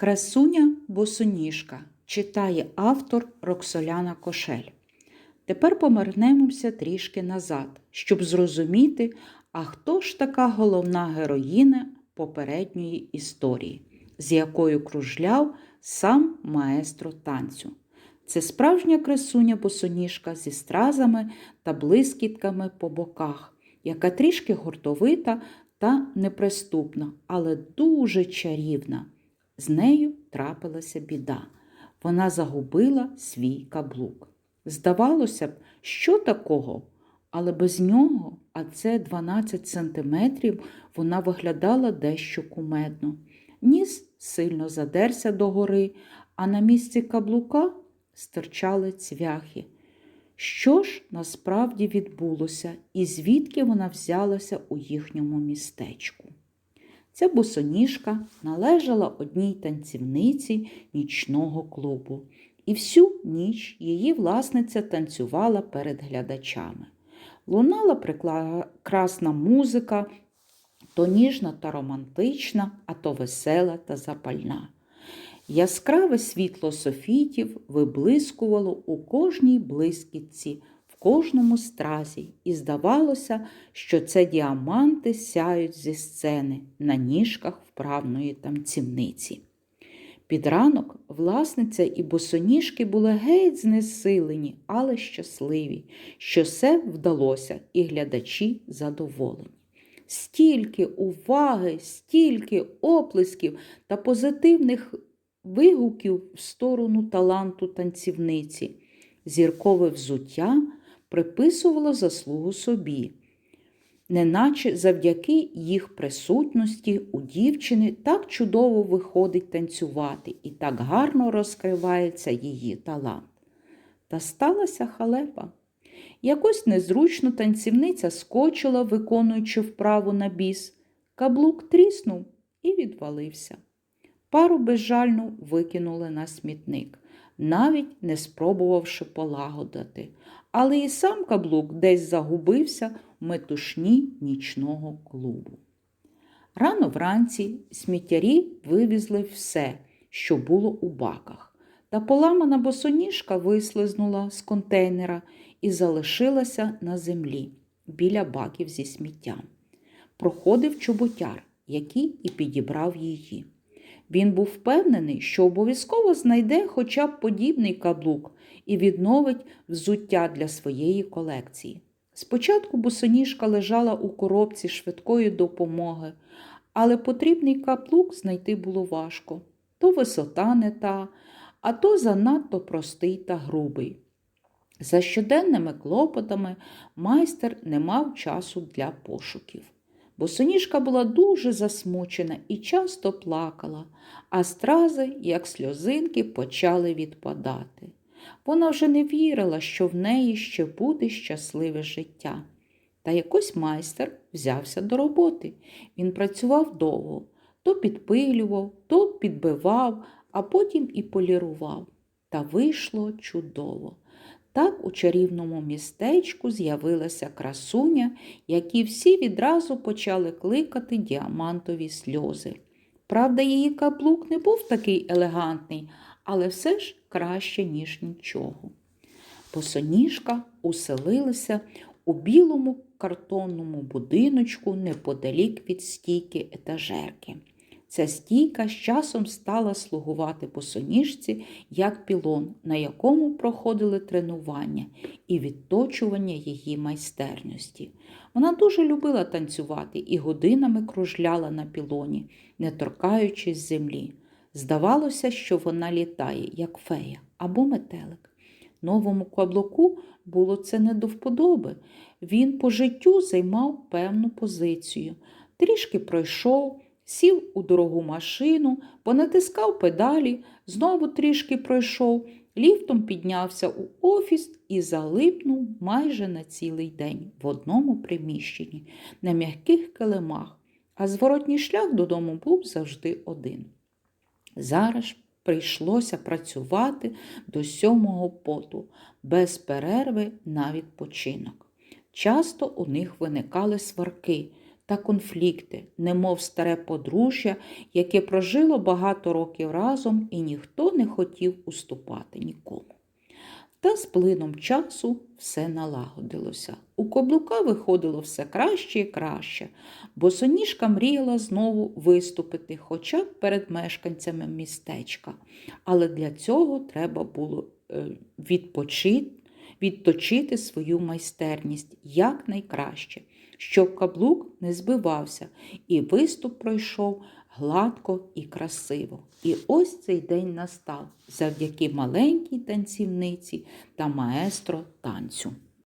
Красуня босоніжка читає автор Роксоляна Кошель. Тепер повернемося трішки назад, щоб зрозуміти, а хто ж така головна героїня попередньої історії, з якою кружляв сам маестро танцю. Це справжня красуня босоніжка зі стразами та блискітками по боках, яка трішки гуртовита та неприступна, але дуже чарівна. З нею трапилася біда. Вона загубила свій каблук. Здавалося б, що такого? Але без нього, а це 12 сантиметрів, вона виглядала дещо кумедно. Ніс сильно задерся догори, а на місці каблука стирчали цвяхи. Що ж насправді відбулося і звідки вона взялася у їхньому містечку? Ця босоніжка належала одній танцівниці нічного клубу, і всю ніч її власниця танцювала перед глядачами. Лунала прекрасна музика, то ніжна та романтична, а то весела та запальна. Яскраве світло софітів виблискувало у кожній блискітці, кожному стразі, і здавалося, що це діаманти сяють зі сцени на ніжках вправної танцівниці. Під ранок власниця і босоніжки були геть знесилені, але щасливі, що все вдалося, і глядачі задоволені. Стільки уваги, стільки оплесків та позитивних вигуків в сторону таланту танцівниці. Зіркове взуття приписувало заслугу собі, неначе завдяки їх присутності у дівчини так чудово виходить танцювати і так гарно розкривається її талант. Та сталася халепа. Якось незручно танцівниця скочила, виконуючи вправу на біс. Каблук тріснув і відвалився. Пару безжально викинули на смітник, навіть не спробувавши полагодити. Але і сам каблук десь загубився в метушні нічного клубу. Рано вранці сміттярі вивізли все, що було у баках, та поламана босоніжка вислизнула з контейнера і залишилася на землі біля баків зі сміттям. Проходив чоботяр, який і підібрав її. Він був впевнений, що обов'язково знайде хоча б подібний каблук і відновить взуття для своєї колекції. Спочатку босоніжка лежала у коробці швидкої допомоги, але потрібний каблук знайти було важко то висота не та, а то занадто простий та грубий. За щоденними клопотами майстер не мав часу для пошуків. Босоніжка була дуже засмучена і часто плакала, а стрази, як сльозинки, почали відпадати. Вона вже не вірила, що в неї ще буде щасливе життя. Та якось майстер взявся до роботи. Він працював довго, то підпилював, то підбивав, а потім і полірував. Та вийшло чудово. Так у чарівному містечку з'явилася красуня, які всі відразу почали кликати діамантові сльози. Правда, її каблук не був такий елегантний, але все ж краще, ніж нічого. Босоніжка уселилася у білому картонному будиночку неподалік від стійки етажерки. Ця стійка з часом стала слугувати босоніжці як пілон, на якому проходили тренування і відточування її майстерності. Вона дуже любила танцювати і годинами кружляла на пілоні, не торкаючись землі. Здавалося, що вона літає, як фея або метелик. Новому каблуку було це не до вподоби. Він по життю займав певну позицію, трішки пройшов сів у дорогу машину, понатискав педалі, знову трішки пройшов, ліфтом піднявся у офіс і залипнув майже на цілий день в одному приміщенні, на м'яких килимах, а зворотній шлях додому був завжди один. Зараз прийшлося працювати до сьомого поту, без перерви на відпочинок. Часто у них виникали сварки та конфлікти, немов старе подружжя, яке прожило багато років разом і ніхто не хотів уступати нікому. Та з плином часу все налагодилося. У каблука виходило все краще і краще, бо соніжка мріяла знову виступити, хоча б перед мешканцями містечка. Але для цього треба було е, відпочити, відточити свою майстерність якнайкраще, щоб каблук не збивався, і виступ пройшов гладко і красиво. І ось цей день настав завдяки маленькій танцівниці та маестро танцю.